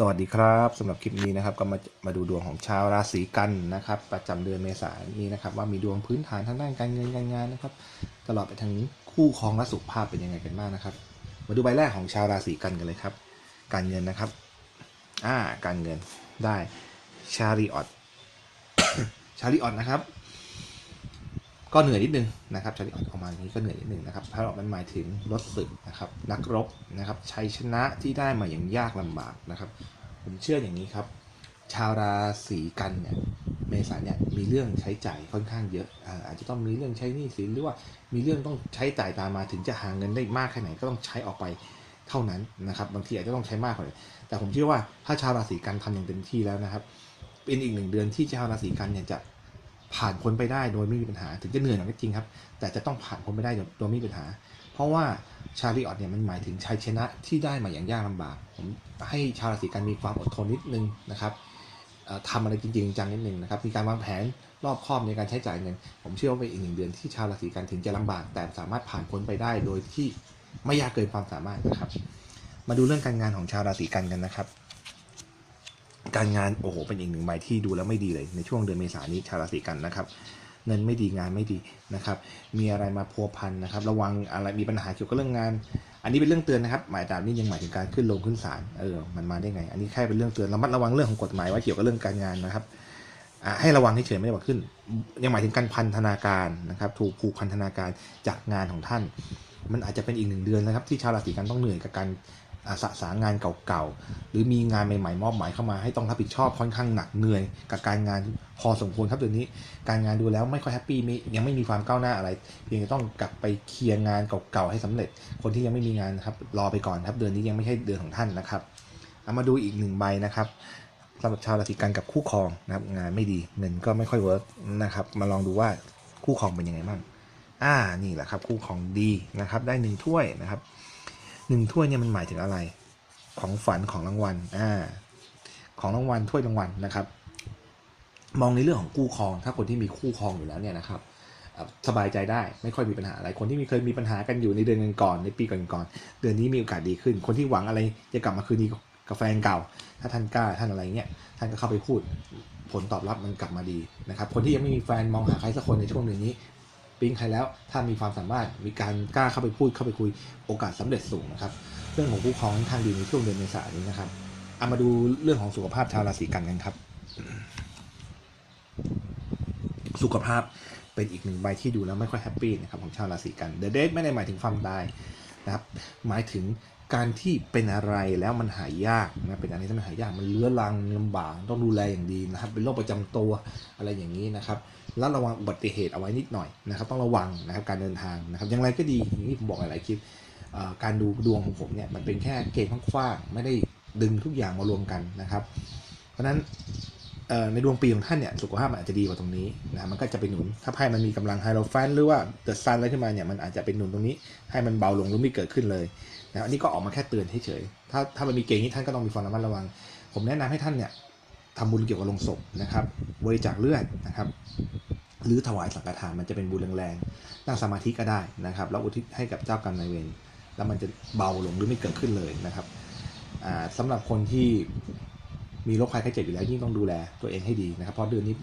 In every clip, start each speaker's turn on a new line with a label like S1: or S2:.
S1: สวัสดีครับสำหรับคลิปนี้นะครับก็มามาดูดวงของชาวราศีกันนะครับ ประจำเดือนเมษายนนี้นะครับ ว่ามีดวงพื้นฐานทางด้านการเงินการงานนะครับ ตลอดไปทางคู่ครองและสุขภาพเป็นยังไงกันบ้างนะครับ มาดูใบแรกของชาวราศีกันกันเลยครับ การเงินนะครับอ่าการเงินได้ชาริออตชาริออตนะครับ ก็เหนื่อยนิดนึงนะครับชาริออตออกมาอย่างนี้ก็เหนื่อยนิดนึงนะครับเพราะมันหมายถึงรถศึกนะครับนักรบนะครับชัยชนะที่ได้มาอย่างยากลำบากนะครับ ผมเชื่ออย่างนี้ครับ ชาวราศีกันเนี่ยเมษาเนี่ยมีเรื่องใช้จ่ายค่อนข้างเยอะอาจจะต้องมีเรื่องใช้หนี้สินหรือว่ามีเรื่องต้องใช้จ่ายตามมาถึงจะหาเงินได้มากแค่ไหนก็ต้องใช้ออกไปเท่านั้นนะครับบางทีอาจจะต้องใช้มากกว่าแต่ผมเชื่อว่าถ้าชาวราศีกันทำอย่างเต็มที่แล้วนะครับ เป็นอีกหนึ่งเดือนที่ชาวราศีกันเนี่ยจะ ผ่านพ้นไปได้โดยไม่มีปัญหา ถึงจะเหนื่อยหน่อยก็จริงครับ แต่จะต้องผ่านพ้นไปได้โดยไม่มีปัญหา เพราะว่าชาลีออตเนี่ยมันหมายถึงชัยชนะที่ได้มาอย่างยากลำบาก ผมให้ชาวราศีกันมีความอดทนนิดนึงนะครับเอ่อทำอะไรจริงๆจังนิดนึงนะครับมีการวางแผนรอบคอบในการใช้จ่ายเงิน ผมเชื่อว่าเป็นอีกหนึ่งเดือนที่ชาวราศีกันถึงจะลำบาก แต่สามารถผ่านพ้นไปได้โดยที่ไม่ยากเกินความสามารถนะครับ มาดูเรื่องการงานของชาวราศีกันกันนะครับ การงานโอ้โหเป็นอีกหนึ่งใบที่ดูแล้วไม่ดีเลย ในช่วงเดือนเมษายนนี้ชาวราศีกันนะครับเงินไม่ดีงานไม่ดีนะครับ มีอะไรมาพัวพันนะครับ ระวังอะไรมีปัญหาเกี่ยวกับเรื่องงาน อันนี้เป็นเรื่องเตือนนะครับ หมายตามนี้ยังหมายถึงการขึ้นลงขึ้นศาลเออมันมาได้ไง อันนี้แค่เป็นเรื่องเตือนระมัดระวังเรื่องของกฎหมายไว้เกี่ยวกับเรื่องการงานนะครับให้ระวังให้เฉยไม่ได้บอกขึ้น ยังหมายถึงการพันธนาการนะครับ ถูกผูกพันธนาการจากงานของท่าน มันอาจจะเป็นอีกหนึ่งเดือนนะครับ ที่ชาวราศีกันต้องเหนื่อยกับการ สะสางงานเก่าๆ หรือมีงานใหม่ๆ มอบหมายเข้ามาให้ต้องรับผิดชอบค่อนข้างหนักเหนื่อย กับการงานพอสมควรครับเดือนนี้ การงานดูแล้วไม่ค่อยแฮปปี้ยังไม่มีความก้าวหน้าอะไรเพียงแต่ต้องกลับไปเคลียร์งานเก่าๆให้สำเร็จ คนที่ยังไม่มีงานนะครับรอไปก่อนครับเดือนนี้ยังไม่ใช่เดือนของท่านนะครับเอามาดูอีกหนึ่งใบนะครับสำหรับชาวราศีกันกับคู่ครองนะครับงานไม่ดีเงินก็ไม่ค่อยเวิร์กนะครับมาลองดูว่าคู่ครองเป็นยังไงบ้างอ่านี่แหละครับคู่ครองดีนะครับได้หนึ่งถ้วยนะครับ หนึ่งถ้วยเนี่ยมันหมายถึงอะไร ของฝันของรางวัลอ่าของรางวัลถ้วยรางวัลนะครับ มองในเรื่องของคู่ครอง ถ้าคนที่มีคู่ครองอยู่แล้วเนี่ยนะครับสบายใจได้ไม่ค่อยมีปัญหาอะไร คนที่มีเคยมีปัญหากันอยู่ในเดือนก่อนในปีก่อนๆเดือนนี้มีโอกาสดีขึ้น คนที่หวังอะไรจะกลับมาคืนดีกับแฟนเก่า ถ้าท่านกล้าท่านอะไรเงี้ยท่านก็เข้าไปพูด ผลตอบรับมันกลับมาดีนะครับ คนที่ยังไม่มีแฟนมองหาใครสักคนในช่วงเดือนนี้ ปิ๊งใครแล้ว ถ้ามีความสามารถมีการกล้าเข้าไปพูดเข้าไปคุยโอกาสสำเร็จสูงนะครับ เรื่องของคู่ครองทางดีในช่วงเดือนเมษายนนี้นะครับเอามาดูเรื่องของสุขภาพชาวราศีกันกันครับ สุขภาพเป็นอีกหนึ่งใบที่ดูแล้วไม่ค่อยแฮปปี้นะครับของชาวราศีกันเดอะเดทไม่ได้หมายถึงความตาย นะครับ หมายถึงการที่เป็นอะไรแล้วมันหายยากนะเป็นอะไรที่มันหายยากมันเลื้อรังลำบากต้องดูแลอย่างดีนะครับ เป็นโรคประจำตัวอะไรอย่างนี้นะครับแล้วระวังอุบัติเหตุเอาไว้นิดหน่อยนะครับ ต้องระวังนะครับการเดินทางนะครับอย่างไรก็ดีอย่างที่ผมบอกหลายๆคลิปการดูดวงของผมเนี่ยมันเป็นแค่เกณฑ์กว้างๆไม่ได้ดึงทุกอย่างมารวมกันนะครับ เพราะฉะนั้น ในดวงปีของท่านเนี่ยสุขภาพมันอาจจะดีกว่าตรงนี้นะมันก็จะไปหนุน ถ้าไพ่มันมีกำลังไฮโลแฟนหรือว่าเดอะซันอะไรขึ้นมาเนี่ยมันอาจจะเป็นหนุนตรงนี้ ให้มันเบาลงหรือไม่เกิดขึ้นเลยนะอันนี้ก็ออกมาแค่เตือนเฉยๆถ้าถ้ามันมีเกณฑ์นี้ท่านก็ต้องมีความระมัดระวัง ผมแนะนำให้ท่านเนี่ยทำบุญเกี่ยวกับลงศพนะครับบริจาคเลือดนะครับ หรือถวายสังฆทานมันจะเป็นบุญแรงๆนั่งสมาธิก็ได้นะครับแล้วอุทิศให้กับเจ้ากรรมนายเวรแล้วมันจะเบาลงหรือไม่เกิดขึ้นเลยนะครับอ่าสำหรับคนที่ มีโรคภัยไข้เจ็บอยู่แล้วยิ่งต้องดูแลตัวเองให้ดีนะครับ เพราะเดือนนี้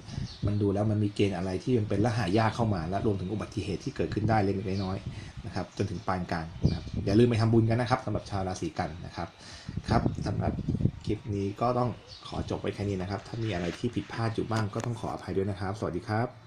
S1: มันดูแล้วมันมีเกณฑ์อะไรที่มันเป็นละหายากเข้ามา และรวมถึงอุบัติเหตุที่เกิดขึ้นได้เล็กน้อยๆนะครับ จนถึงปานกลางนะครับอย่าลืมไปทำบุญกันนะครับสำหรับชาวราศีกันนะครับครับสำหรับคลิปนี้ก็ต้องขอจบไปแค่นี้นะครับ ถ้ามีอะไรที่ผิดพลาดอยู่บ้างก็ต้องขออภัยด้วยนะครับ สวัสดีครับ